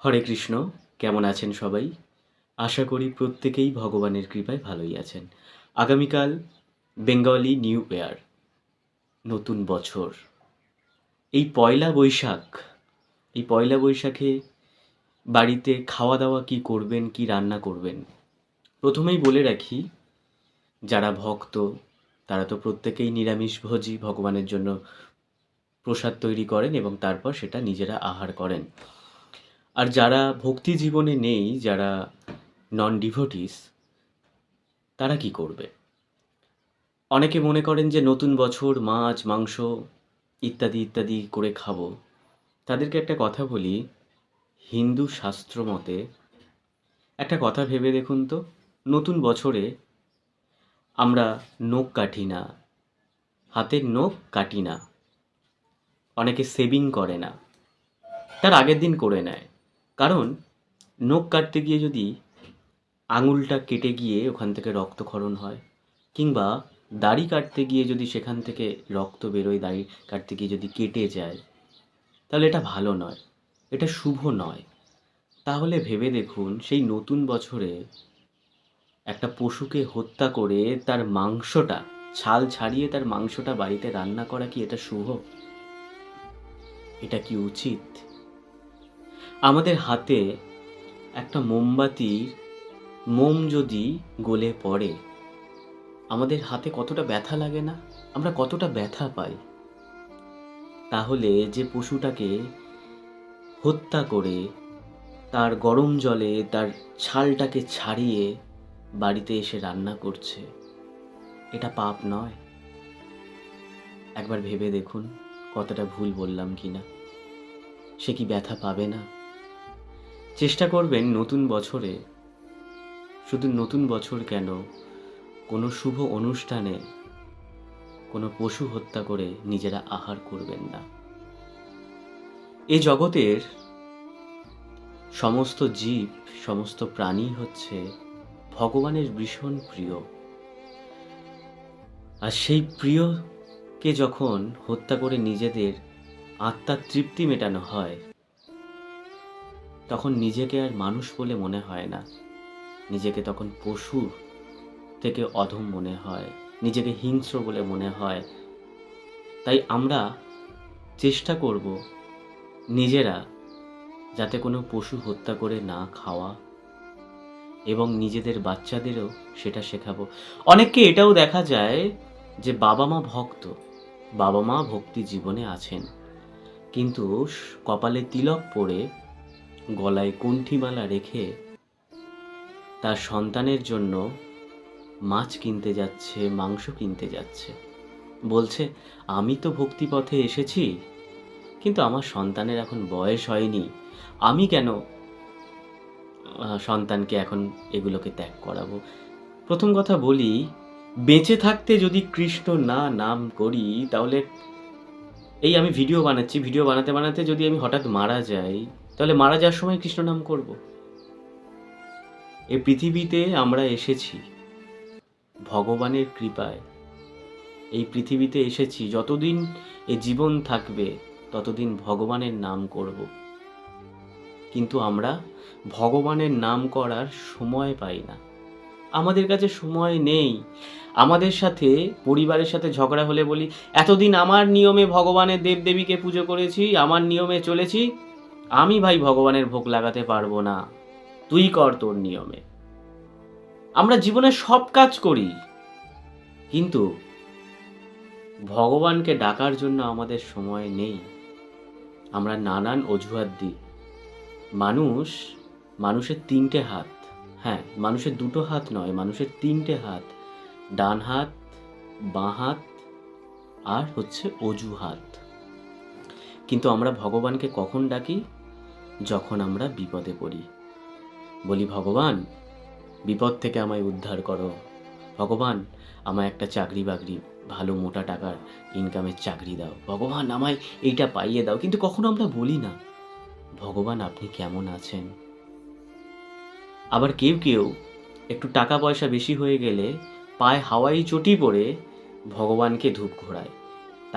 হরে কৃষ্ণ, কেমন আছেন সবাই? আশা করি প্রত্যেকেই ভগবানের কৃপায় ভালোই আছেন। আগামীকাল বেঙ্গলি নিউ ইয়ার, নতুন বছর। এই পয়লা বৈশাখ, এই পয়লা বৈশাখে বাড়িতে খাওয়া দাওয়া কি করবেন, কি রান্না করবেন? প্রথমেই বলে রাখি, যারা ভক্ত, তারা তো প্রত্যেকেই নিরামিষভোজী ভগবানের জন্য প্রসাদ তৈরি করেন এবং তারপর সেটা নিজেরা আহার করেন। আর যারা ভক্তি জীবনে নেই, যারা নন ডিভোটিস তারা কি করবে? অনেকে মনে করেন যে নতুন বছর, মাছ, মাংস ইত্যাদি ইত্যাদি করে খাব। তাদেরকে একটা কথা বলি, হিন্দু শাস্ত্র মতে একটা কথা ভেবে দেখুন তো, নতুন বছরে আমরা নখ কাটি না হাতের নখ কাটি না, অনেকে সেভিং করে না, তার আগের দিন করে নেয়। কারণ নখ কাটতে গিয়ে যদি আঙুলটা কেটে গিয়ে ওখান থেকে রক্তক্ষরণ হয়, কিংবা দাড়ি কাটতে গিয়ে যদি সেখান থেকে রক্ত বেরোয়, দাড়ি কাটতে গিয়ে যদি কেটে যায়, তাহলে এটা ভালো নয়, এটা শুভ নয়। তাহলে ভেবে দেখুন, সেই নতুন বছরে একটা পশুকে হত্যা করে তার মাংসটা, ছাল ছাড়িয়ে তার মাংসটা বাড়িতে রান্না করা কি এটা শুভ? এটা কি উচিত? আমাদের হাতে একটা মোমবাতির মোম যদি গলে পড়ে, আমাদের হাতে কতটা ব্যথা লাগে না? আমরা কতটা ব্যথা পাই? তাহলে যে পশুটাকে হত্যা করে তার গরম জলে তার ছালটাকে ছাড়িয়ে বাড়িতে এসে রান্না করছে, এটা পাপ নয়। একবার ভেবে দেখুন কতটা ভুল বললাম কি না সে কি ব্যথা পাবে না? চেষ্টা করবেন নতুন বছরে, শুধু নতুন বছর কেন কোনো শুভ অনুষ্ঠানে কোনো পশু হত্যা করে নিজেরা আহার করবেন না। এই জগতের সমস্ত জীব, সমস্ত প্রাণী হচ্ছে ভগবানের ভীষণ প্রিয়। আর সেই প্রিয়কে যখন হত্যা করে নিজেদের আত্মার তৃপ্তি মেটানো হয় তখন নিজেকে আর মানুষ বলে মনে হয় না। নিজেকে তখন পশু থেকে অধম মনে হয়। নিজেকে হিংস্র বলে মনে হয়। তাই আমরা চেষ্টা করব নিজেরা যাতে কোনো পশু হত্যা করে না খাওয়া এবং নিজেদের বাচ্চাদেরও সেটা শেখাবো। অনেককে এটাও দেখা যায় যে বাবা মা ভক্ত, বাবা মা ভক্তি জীবনে আছেন। কিন্তু কপালে তিলক পরে গলায় কণ্ঠিমালা রেখে তার সন্তানের জন্য মাছ কিনতে যাচ্ছে, মাংস কিনতে যাচ্ছে। বলছে, আমি তো ভক্তিপথে এসেছি, কিন্তু আমার সন্তানের এখন বয়স হয়নি। আমি কেন সন্তানকে এখন এগুলোকে ত্যাগ করাবো? প্রথম কথা বলি, বেঁচে থাকতে যদি কৃষ্ণ না নাম করি, তাহলে এই আমি ভিডিও বানাচ্ছি। ভিডিও বানাতে বানাতে যদি আমি হঠাৎ মারা যাই তাহলে মারা যাওয়ার সময় কৃষ্ণ নাম করব। এই পৃথিবীতে আমরা এসেছি ভগবানের কৃপায়। এই পৃথিবীতে এসেছি, যতদিন এ জীবন থাকবে, ততদিন ভগবানের নাম করব। কিন্তু আমরা ভগবানের নাম করার সময় পাই না। আমাদের কাছে সময় নেই। আমাদের সাথে, পরিবারের সাথে ঝগড়া হলে বলি, এতদিন আমার নিয়মে ভগবানের দেবদেবীকে পুজো করেছি, আমার নিয়মে চলেছি আমি ভাই ভগবানের ভোগ লাগাতে পারব না। তুই কর তোর নিয়মে। আমরা জীবনে সব কাজ করি। কিন্তু ভগবানকে ডাকার জন্য আমাদের সময় নেই। আমরা নানান অজুহাত দিই। মানুষ, মানুষের তিনটে হাত। হ্যাঁ মানুষের দুটো হাত নয়, মানুষের তিনটে হাত। ডান হাত, বাঁ হাত, আর হচ্ছে অজুহাত। কিন্তু আমরা ভগবানকে কখন ডাকি? যখন আমরা বিপদে পড়ি। বলি, ভগবান, বিপদ থেকে আমায় উদ্ধার করো। ভগবান, আমায় একটা চাকরি বাকরি ভালো মোটা টাকার ইনকামের চাকরি দাও। ভগবান, আমায় এইটা পাইয়ে দাও। কিন্তু কখনো আমরা বলি না, ভগবান, আপনি কেমন আছেন? আবার কেউ কেউ একটু টাকা পয়সা বেশি হয়ে গেলে পায়ে হাওয়াই চটি পরে ভগবানকে ধূপ ঘোরায়।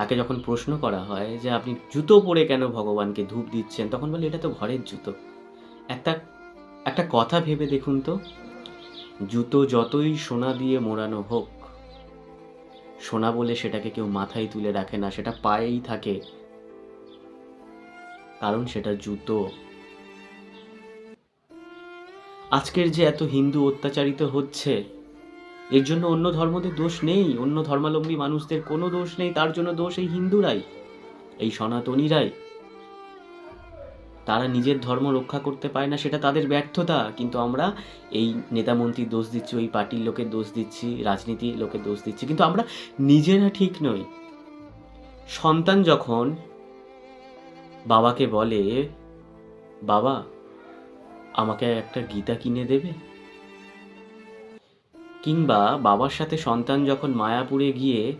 তাকে যখন প্রশ্ন করা হয় যে আপনি জুতো পরে কেন ভগবানকে ধূপ দিচ্ছেন, তখন বলে, এটা তো ঘরের জুতো। একটা একটা কথা ভেবে দেখুন তো। জুতো যতই সোনা দিয়ে মোড়ানো হোক, সোনা বলে সেটাকে কেউ মাথায় তুলে রাখে না, সেটা পায়েই থাকে। কারণ সেটা জুতো। আজকের যে এত হিন্দু অত্যাচারিত হচ্ছে এর জন্য অন্য ধর্মদের দোষ নেই। অন্য ধর্মাবলম্বী মানুষদের কোনো দোষ নেই, তার জন্য দোষ এই হিন্দুরাই, এই সনাতনীরাই। তারা নিজের ধর্ম রক্ষা করতে পারে না, সেটা তাদের ব্যর্থতা। কিন্তু আমরা এই নেতামন্ত্রীর দোষ দিচ্ছি, ওই পার্টির লোকের দোষ দিচ্ছি, রাজনীতির লোকের দোষ দিচ্ছি, কিন্তু আমরা নিজেরা ঠিক নই। সন্তান যখন বাবাকে বলে, বাবা, আমাকে একটা গীতা কিনে দেবে? কিংবা বাবার সাথে সন্তান যখন মায়াপুরে গিয়ে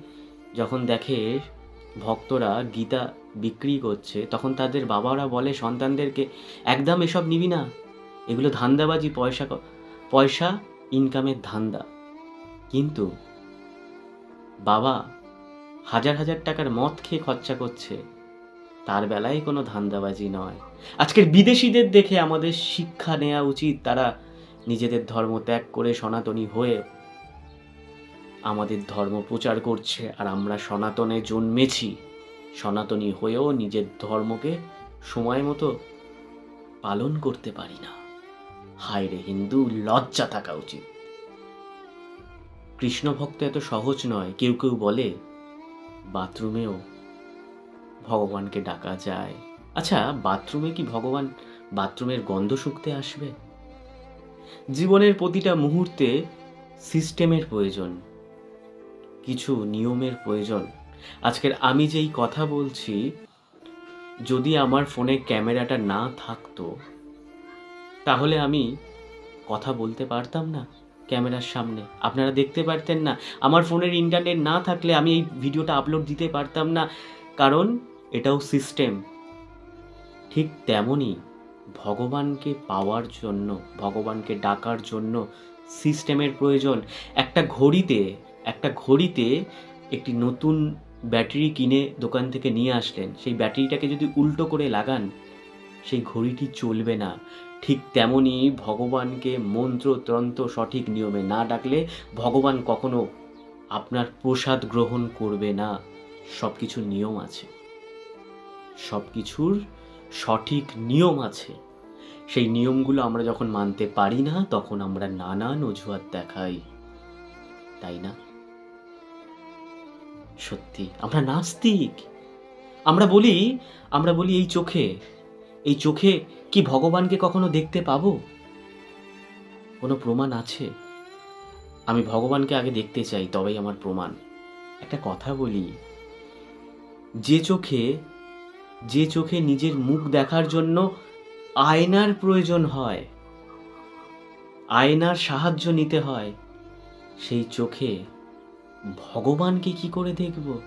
যখন দেখে ভক্তরা গীতা বিক্রি করছে, তখন তাদের বাবারা বলে, সন্তানদেরকে একদম এসব নিবি না। এগুলো ধান্দাবাজি, পয়সা পয়সা ইনকামের ধান্দা। কিন্তু বাবা হাজার হাজার টাকার মদ খেয়ে খরচা করছে। তার বেলায় কোনো ধান্দাবাজি নয়। আজকের বিদেশিদের দেখে আমাদের শিক্ষা নেওয়া উচিত। তারা নিজেদের ধর্ম ত্যাগ করে সনাতনী হয়ে আমাদের ধর্ম প্রচার করছে আর আমরা সনাতনে জন্মেছি। সনাতনী হয়েও নিজের ধর্মকে সময় মতো পালন করতে পারি না। হায় রে হিন্দু, লজ্জা থাকা উচিত। কৃষ্ণ ভক্ত এত সহজ নয়, কেউ কেউ বলে, বাথরুমেও ভগবানকে ডাকা যায়। আচ্ছা বাথরুমে কি ভগবান বাথরুমের গন্ধ শুকতে আসবে? জীবনের প্রতিটা মুহূর্তে সিস্টেমের প্রয়োজন, কিছু নিয়মের প্রয়োজন। আজকের আমি যেই কথা বলছি, যদি আমার ফোনে ক্যামেরাটা না থাকতো, তাহলে আমি কথা বলতে পারতাম না ক্যামেরার সামনে। আপনারা দেখতে পারতেন না। আমার ফোনের ইন্টারনেট না থাকলে আমি এই ভিডিওটা আপলোড দিতে পারতাম না। কারণ এটাও সিস্টেম। ঠিক তেমনই ভগবানকে পাওয়ার জন্য, ভগবানকে ডাকার জন্য সিস্টেমের প্রয়োজন। একটা ঘড়িতে একটা ঘড়িতে একটি নতুন ব্যাটারি কিনে দোকান থেকে নিয়ে আসলেন। সেই ব্যাটারিটাকে যদি উল্টো করে লাগান, সেই ঘড়িটি চলবে না। ঠিক তেমনই ভগবানকে মন্ত্রতন্ত্র সঠিক নিয়মে না ডাকলে ভগবান কখনো আপনার প্রসাদ গ্রহণ করবে না। সব কিছুর নিয়ম আছে। সব কিছুর সঠিক নিয়ম আছে। সেই নিয়মগুলো আমরা যখন মানতে পারি না, তখন আমরা নানান অজুহাত দেখাই। তাই না? সত্যি, আমরা নাস্তিক। আমরা বলি আমরা বলি, এই চোখে এই চোখে কি ভগবানকে কখনো দেখতে পাবো? কোনো প্রমাণ আছে? আমি ভগবানকে আগে দেখতে চাই, তবেই আমার প্রমাণ। একটা কথা বলি, যে চোখে যে চোখে নিজের মুখ দেখার জন্য আয়নার প্রয়োজন হয়। আয়নার সাহায্য নিতে হয়। সেই চোখে ভগবানকে কি করে দেখব?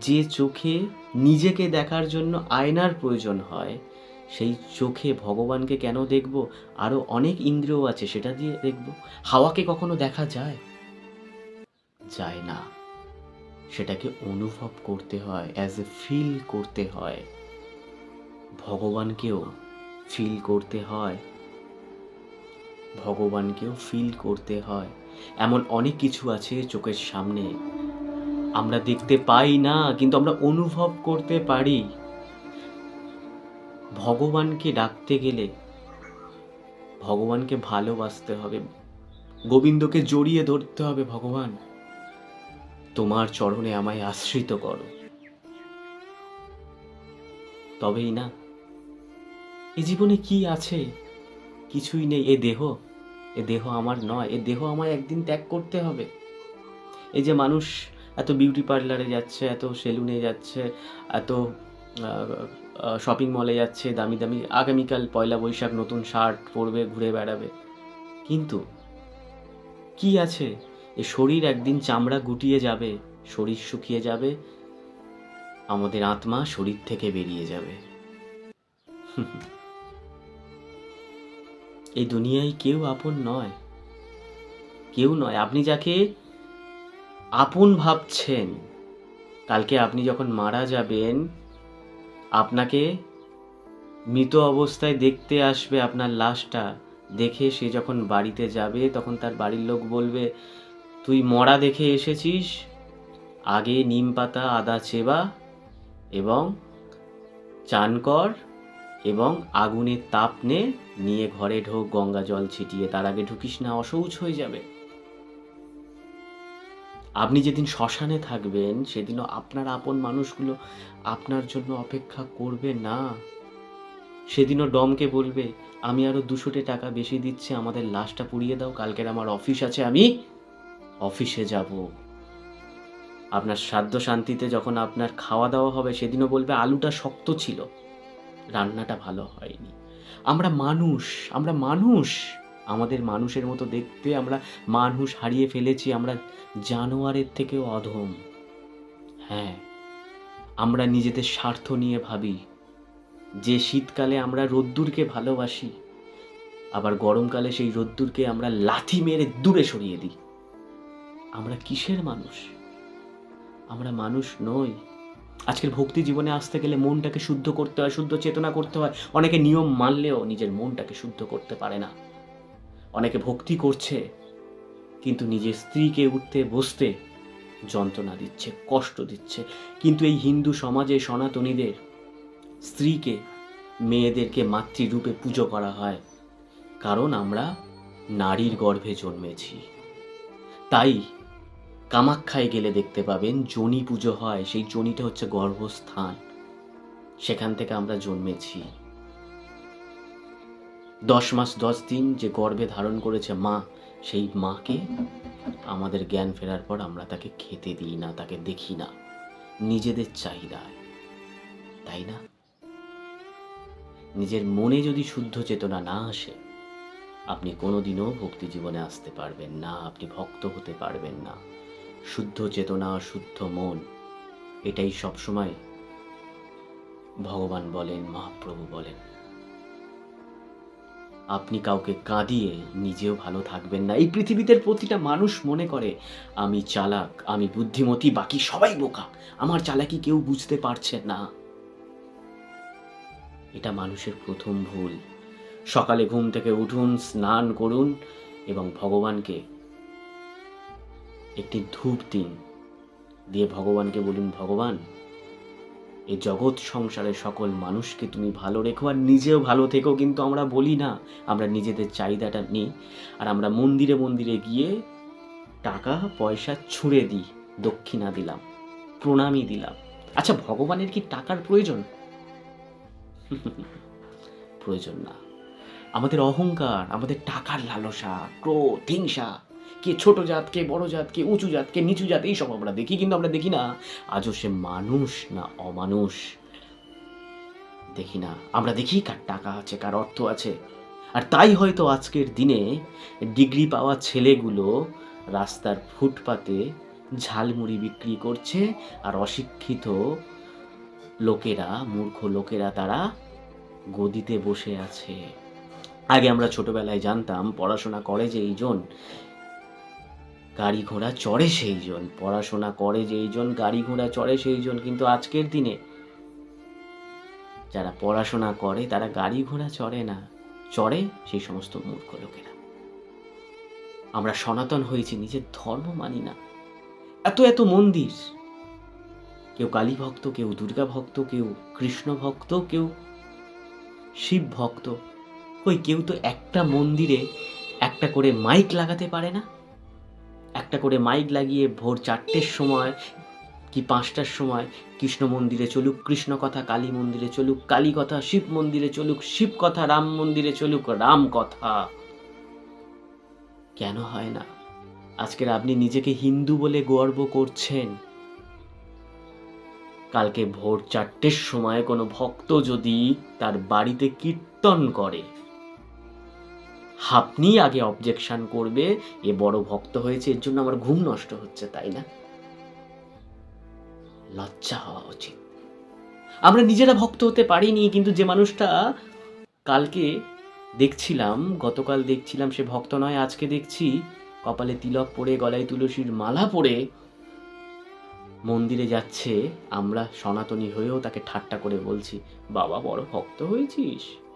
যে চোখে নিজেকে দেখার জন্য আয়নার প্রয়োজন হয়, সেই চোখে ভগবানকে কেন দেখব? আরও অনেক ইন্দ্রিয় আছে, সেটা দিয়ে দেখব। হাওয়াকে কখনো দেখা যায়? যায় না। সেটাকে অনুভব করতে হয় অ্যাজ এ ফিল করতে হয়। ভগবানকেও ফিল করতে হয়। ভগবানকেও ফিল করতে হয়। এমন অনেক কিছু আছে চোখের সামনে। আমরা দেখতে পাই না, কিন্তু আমরা অনুভব করতে পারি। ভগবানকে ডাকতে গেলে ভগবানকে ভালোবাসতে হবে। গোবিন্দকে জড়িয়ে ধরতে হবে ভগবান। তোমার চরণে আমায় আশ্রিত করো। তবেই না, এ জীবনে কি আছে? কিছুই নেই, এ দেহ। এ দেহ আমার নয়, এ দেহ আমায় একদিন ত্যাগ করতে হবে। এই যে মানুষ এত বিউটি পার্লারে যাচ্ছে, এত সেলুনে যাচ্ছে, এত শপিং মলে যাচ্ছে, দামি দামি আগামীকাল পয়লা বৈশাখ নতুন শার্ট পরবে, ঘুরে বেড়াবে। কিন্তু কি আছে? এ শরীর একদিন চামড়া গুটিয়ে যাবে, শরীর শুকিয়ে যাবে, আমাদের আত্মা শরীর থেকে বেরিয়ে যাবে। এই দুনিয়ায় কেউ আপন নয়, কেউ নয়। আপনি যাকে আপন ভাবছেন, কালকে আপনি যখন মারা যাবেন, আপনাকে মৃত অবস্থায় দেখতে আসবে আপনার লাশটা, দেখে সে যখন বাড়িতে যাবে, তখন তার বাড়ির লোক বলবে তুই মরা দেখে এসেছিস? আগে নিম পাতা, আদা চেবা এবং চান কর এবং আগুনের তাপ নে, নিয়ে ঘরে ঢোক, গঙ্গা জল ছিটিয়ে। তার আগে ঢুকিস না অসৌচ হয়ে যাবে। আপনি যেদিন শ্মশানে থাকবেন, সেদিনও আপনার আপন মানুষগুলো আপনার জন্য অপেক্ষা করবে না। সেদিনও ডমকে বলবে, আমি আরও দুশোটে টাকা বেশি দিচ্ছি, আমাদের লাশটা পুড়িয়ে দাও, কালকের আমার অফিস আছে, আমি অফিসে যাব। আপনার সাধ্য শান্তিতে যখন আপনার খাওয়া দাওয়া হবে, সেদিনও বলবে আলুটা শক্ত ছিল। রান্নাটা ভালো হয়নি। আমরা মানুষ আমরা মানুষ। আমাদের মানুষের মতো দেখতে আমরা মানুষ হারিয়ে ফেলেছি, আমরা জানোয়ারের থেকেও অধম। হ্যাঁ আমরা নিজেদের স্বার্থ নিয়ে ভাবি। যে শীতকালে আমরা রোদ্দুরকে ভালোবাসি, আবার গরমকালে সেই রোদ্দুরকে আমরা লাথি মেরে দূরে সরিয়ে দিই। আমরা কিসের মানুষ? আমরা মানুষ নই। আজকের ভক্তি জীবনে আসতে গেলে মনটাকে শুদ্ধ করতে হয়, শুদ্ধ চেতনা করতে হয়। অনেকে নিয়ম মানলেও নিজের মনটাকে শুদ্ধ করতে পারে না। অনেকে ভক্তি করছে, কিন্তু নিজের স্ত্রীকে উঠতে বসতে যন্ত্রণা দিচ্ছে, কষ্ট দিচ্ছে। কিন্তু এই হিন্দু সমাজে সনাতনীদের স্ত্রীকে, মেয়েদেরকে মাতৃরূপে পুজো করা হয়। কারণ আমরা নারীর গর্ভে জন্মেছি। তাই কামাখ্যায় গেলে দেখতে পাবেন জনি পুজো হয়, সেই জনিটা হচ্ছে গর্ভস্থান। সেখান থেকে আমরা জন্মেছি। দশ মাস দশ দিন যে গর্ভে ধারণ করেছে মা, সেই মাকে আমাদের জ্ঞান ফেরার পর আমরা তাকে খেতে দিই না, তাকে দেখি না। নিজেদের চাহিদায়, তাই না? নিজের মনে যদি শুদ্ধ চেতনা না আসে, আপনি কোনোদিনও ভক্তি জীবনে আসতে পারবেন না, আপনি ভক্ত হতে পারবেন না। শুদ্ধ চেতনা, শুদ্ধ মন, এটাই সবসময় ভগবান বলেন, মহাপ্রভু বলেন। আপনি কাউকে কাঁদিয়ে নিজেও ভালো থাকবেন না। এই পৃথিবীতে প্রতিটা মানুষ মনে করে, আমি চালাক, আমি বুদ্ধিমতী, বাকি সবাই বোকা। আমার চালাকি কেউ বুঝতে পারছে না। এটা মানুষের প্রথম ভুল। সকালে ঘুম থেকে উঠুন, স্নান করুন এবং ভগবানকে একটি ধূপ দিন। দিয়ে ভগবানকে বলুন, ভগবান এই জগৎ সংসারে সকল মানুষকে তুমি ভালো রেখো আর নিজেও ভালো থেকো। কিন্তু আমরা বলি না, আমরা নিজেদের চাহিদাটা নিই। আর আমরা মন্দিরে মন্দিরে গিয়ে টাকা, পয়সা ছুঁড়ে দিই, দক্ষিণা দিলাম, প্রণামী দিলাম। আচ্ছা ভগবানের কি টাকার প্রয়োজন? প্রয়োজন না। আমাদের অহংকার, আমাদের টাকার লালসা, ক্রোধ, হিংসা কে ছোট জাত, কে বড় জাত, কে উঁচু জাত, কে নিচু জাত এইসব আমরা দেখি, কিন্তু আমরা দেখি না। আজও সে মানুষ না অমানুষ? দেখি না। আমরা দেখি কার টাকা আছে, কার অর্থ আছে। আর তাই হয়তো আজকের দিনে ডিগ্রি পাওয়া ছেলেগুলো রাস্তার ফুটপাতে ঝালমুড়ি বিক্রি করছে, আর অশিক্ষিত লোকেরা, মূর্খ লোকেরা তারা গদিতে বসে আছে। আগে আমরা ছোটবেলায় জানতাম পড়াশোনা করে যে এইজন গাড়ি ঘোড়া চড়ে সেই জন পড়াশোনা করে যেই জন গাড়ি ঘোড়া চড়ে সেই জন কিন্তু আজকের দিনে যারা পড়াশোনা করে তারা গাড়ি ঘোড়া চড়ে না। চড়ে সেই সমস্ত মূর্খ লোকেরা। আমরা সনাতন হয়েছি, নিজের ধর্ম মানি না। এত এত মন্দির। কেউ কালী ভক্ত, কেউ দুর্গা ভক্ত, কেউ কৃষ্ণ ভক্ত, কেউ শিব ভক্ত। কই, কেউ তো একটা মন্দিরে একটা করে মাইক লাগাতে পারে না? একটা করে মাইক লাগিয়ে ভোর চারটের সময় কি পাঁচটার সময় কৃষ্ণ মন্দিরে চলুক, কৃষ্ণ কথা কালী মন্দিরে চলুক, কালী কথা শিব মন্দিরে চলুক, শিব কথা রাম মন্দিরে চলুক, রাম কথা। কেন হয় না? আজকের আপনি নিজেকে হিন্দু বলে গর্ব করছেন। কালকে ভোর চারটের সময় কোনো ভক্ত যদি তার বাড়িতে কীর্তন করে আপনি আগে অবজেকশন করবে, এ বড় ভক্ত হয়েছে, এর জন্য আমার ঘুম নষ্ট হচ্ছে, তাই না? লজ্জা হওয়া উচিত। আমরা নিজেরা ভক্ত হতে পারিনি, কিন্তু যে মানুষটা কালকে দেখছিলাম, গতকাল দেখছিলাম, সে ভক্ত নয়, আজকে দেখছি, কপালে তিলক পরে, গলায় তুলসীর মালা পরে মন্দিরে যাচ্ছে, আমরা সনাতনী হয়েও তাকে ঠাট্টা করে বলছি, বাবা, বড় ভক্ত হয়েছিস?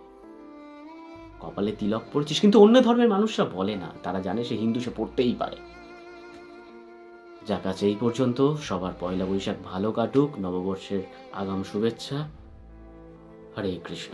কপালে তিলক পড়েছিস, কিন্তু অন্য ধর্মের মানুষরা বলে না। তারা জানে সে হিন্দু, সে পড়তেই পারে। যাক আছে এই পর্যন্ত। সবার পয়লা বৈশাখ ভালো কাটুক, নববর্ষের আগাম শুভেচ্ছা। হরে কৃষ্ণ।